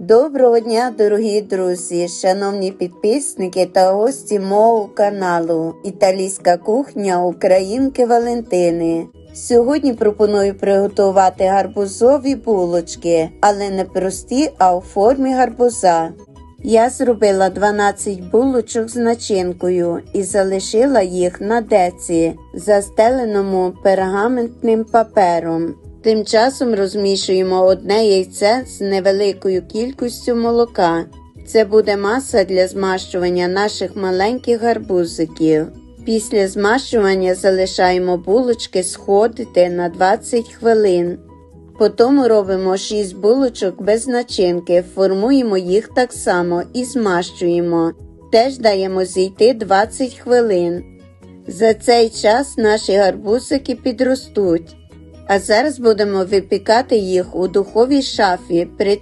Доброго дня, дорогі друзі, шановні підписники та гості мого каналу Італійська кухня Українки Валентини. Сьогодні пропоную приготувати гарбузові булочки, але не прості, а у формі гарбуза. Я зробила 12 булочок з начинкою і залишила їх на деці, застеленому пергаментним папером. Тим часом розмішуємо одне яйце з невеликою кількістю молока. Це буде маса для змащування наших маленьких гарбузиків. Після змащування залишаємо булочки сходити на 20 хвилин. Потім робимо 6 булочок без начинки, формуємо їх так само і змащуємо. Теж даємо зійти 20 хвилин. За цей час наші гарбузики підростуть. А зараз будемо випікати їх у духовій шафі при